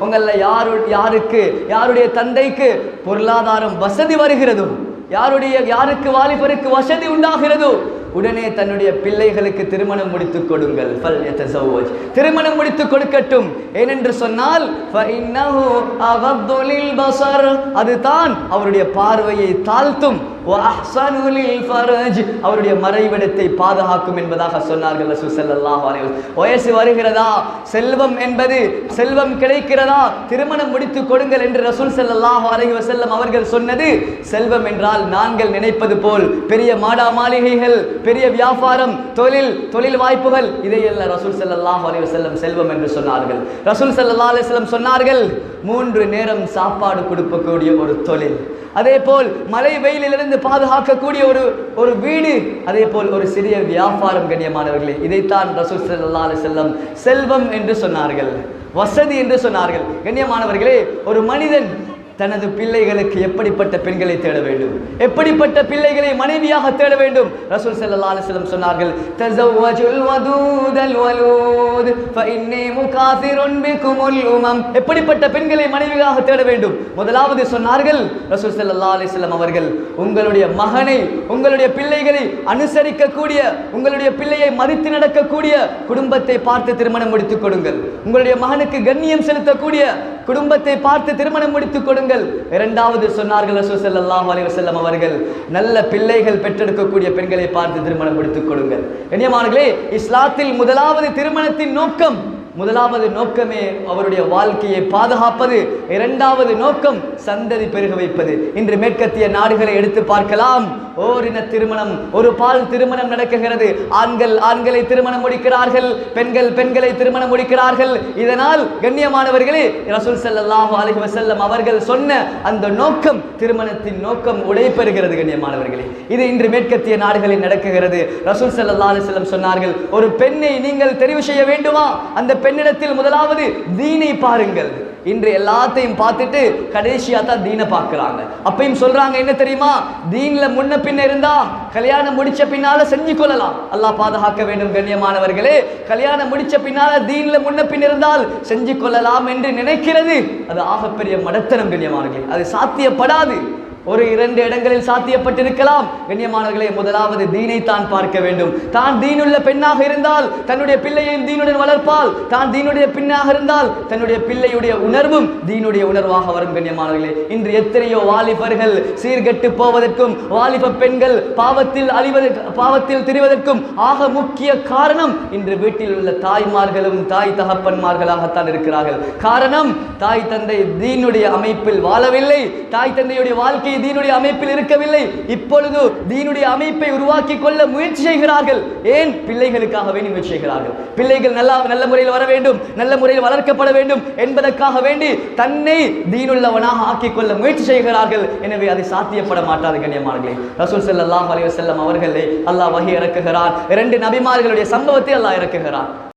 உங்கள யாரு யாருக்கு யாருடைய தந்தைக்கு பொருளாதாரம் வசதி வருகிறதோ யாருடைய யாருக்கு வாலிபருக்கு வசதி உண்டாகிறதோ உடனே தன்னுடைய பிள்ளைகளுக்கு திருமணம் முடித்துக் கொடுங்கள். திருமணம் முடித்துக் கொடுக்கட்டும். ஏனென்று சொன்னால் அதுதான் அவருடைய பார்வையை தாழ்த்தும். அவருடைய மறைவிடத்தை பாதுகாக்கும் என்பதாக சொன்னார்கள் ரசூல் வயசு வருகிறதா? செல்வம் என்பது செல்வம் கிடைக்கிறதா? திருமணம் முடித்துக் கொடுங்கள் என்று ரசூல் ஸல்லல்லாஹு அலைஹி செல்லம் அவர்கள் சொன்னது. செல்வம் என்றால் நாங்கள் நினைப்பது போல். பெரிய மாடா மாளிகைகள் பெரிய வியாபாரம் தொழில் தொழில் வாய்ப்புகள் இதையெல்லாம் ரசூல் ஸல்லல்லாஹு அலைஹி வஸல்லம் செல்வம் என்று சொன்னார்கள். ரசூல் ஸல்லல்லாஹு அலைஹி சொன்னார்கள் மூன்று நேரம் சாப்பாடு கொடுக்கக்கூடிய ஒரு தொழில். அதே போல் மழை வெயிலிலிருந்து பாதுகாக்கக்கூடிய ஒரு ஒரு வீடு. அதே போல் ஒரு சிறிய வியாபாரம் கண்ணியமானவர்களே இதைத்தான் ரசூல் ஸல்லல்லாஹு அலைஹி செல்வம் என்று சொன்னார்கள். வசதி என்று சொன்னார்கள். கண்ணியமானவர்களே ஒரு மனிதன் தனது பிள்ளைகளுக்கு எப்படிப்பட்ட பெண்களை தேட வேண்டும்? எப்படிப்பட்ட பிள்ளைகளை மனைவியாக தேட வேண்டும்? ரசூல் ஸல்லல்லாஹு அலைஹி சொன்னார்கள் எப்படிப்பட்ட பெண்களை மனைவியாக தேட வேண்டும்? முதலாவது சொன்னார்கள் ரசூல் ஸல்லல்லாஹு அலைஹி அவர்கள் உங்களுடைய மகனை உங்களுடைய பிள்ளைகளை அனுசரிக்கக்கூடிய உங்களுடைய பிள்ளையை மதித்து நடக்கக்கூடிய குடும்பத்தை பார்த்து திருமணம் முடித்துக் கொடுங்கள். உங்களுடைய மகனுக்கு கண்ணியம் செலுத்தக்கூடிய குடும்பத்தை பார்த்து திருமணம் முடித்துக் கொடுங்கள் இரண்டாவது சொன்னார்கள் ரசூல் ஸல்லல்லாஹு அலைஹி அவர்கள் நல்ல பிள்ளைகள் பெற்றெடுக்கக்கூடிய பெண்களை பார்த்து திருமணம் முடித்துக் கொடுங்கள். இனியமானங்களே இஸ்லாத்தில் முதலாவது திருமணத்தின் நோக்கம் முதலாவது நோக்கமே அவருடைய வாழ்க்கையை பாதுகாப்பது இரண்டாவது நோக்கம் சந்ததி பெருக வைப்பது. இன்று மேற்கத்திய நாடுகளை எடுத்து பார்க்கலாம். ஓரின திருமணம் ஒரு பால் திருமணம் நடக்குகிறது. ஆண்கள் ஆண்களை திருமணம் முடிக்கிறார்கள் பெண்கள் பெண்களை திருமணம் முடிக்கிறார்கள். இதனால் கண்ணியமானவர்களே ரசூல் ஸல்லல்லாஹு அலஹி வசல்லம் அவர்கள் சொன்ன அந்த நோக்கம் திருமணத்தின் நோக்கம் உடைப்பெறுகிறது கண்ணியமானவர்களே. இது இன்று மேற்கத்திய நாடுகளில் நடக்குகிறது. ரசூல் ஸல்லல்லாஹு அலைஹி சொன்னார்கள் ஒரு பெண்ணை நீங்கள் தெரிவு செய்ய வேண்டுமா? அந்த பெண்ணிடத்தில் முதலாவது தீனை பாருங்கள். இன்று எல்லாத்தையும் பார்த்துட்டு கடைசியா தான் தீனை பார்க்குறாங்க. அப்பயும் சொல்றாங்க என்ன தெரியுமா? தீனில் முன்ன பின்ன இருந்தால் கல்யாணம் முடிச்ச பின்னால செஞ்சு கொள்ளலாம். அல்லாஹ் பாதுகாக்க வேண்டும் கண்ணியமானவர்களே. கல்யாணம் முடிச்ச பின்னால தீனில் முன்ன பின் இருந்தால் செஞ்சு கொள்ளலாம் என்று நினைக்கிறது. அது ஆகப்பெரிய மடத்தனம் கண்ணியமானவர்களே. அது சாத்தியப்படாது. ஒரு இரண்டு இடங்களில் சாத்தியப்பட்டிருக்கலாம். கண்ணியமானவர்களே முதலாவது தீனை தான் பார்க்க வேண்டும். தான் தீனுள்ள பெண்ணாக இருந்தால் தன்னுடைய பிள்ளையையும் தீனுடன் வளர்ப்பால் தான் தீனுடைய பெண்ணாக இருந்தால் தன்னுடைய பிள்ளையுடைய உணர்வும் தீனுடைய உணர்வாக வரும் கண்ணியமானவர்களே. இன்று எத்தனையோ வாலிபர்கள் சீர்கெட்டு போவதற்கும் வாலிப பெண்கள் பாவத்தில் அழிவதற்கு பாவத்தில் திரிவதற்கும் ஆக முக்கிய காரணம் இன்று வீட்டில் உள்ள தாய்மார்களும் தாய் தகப்பன்மார்களாகத்தான் இருக்கிறார்கள். காரணம் தாய் தந்தை தீனுடைய அமைப்பில் வாழவில்லை. தாய் தந்தையுடைய வாழ்க்கை தீனுடைய அமைப்பில் இருக்கவில்லை. இப்பொழுது தீனுடைய அமைப்பை உருவாக்கி கொள்ள முயற்சி செய்கிறார்கள். ஏன்? பிள்ளைகளுக்காகவே முயற்சி செய்கிறார்கள். பிள்ளைகள் நல்லா நல்ல முறையில் வர வேண்டும் நல்ல முறையில் வளர்க்கப்பட வேண்டும் என்பதற்காக வேண்டி தன்னை தீனுள்ளவனாக ஆக்கிக் கொள்ள முயற்சி செய்கிறார்கள். எனவே அது சாத்தியப்பட மாட்டாது கண்ணியமானங்களே ரசூல் ஸல்லல்லாஹு அலைவர் செல்லம் அவர்களே அல்லாஹ் வகை இறக்குகிறார் இரண்டு நபிமார்களுடைய சம்பவத்தை அல்லாஹ் இறக்குகிறார்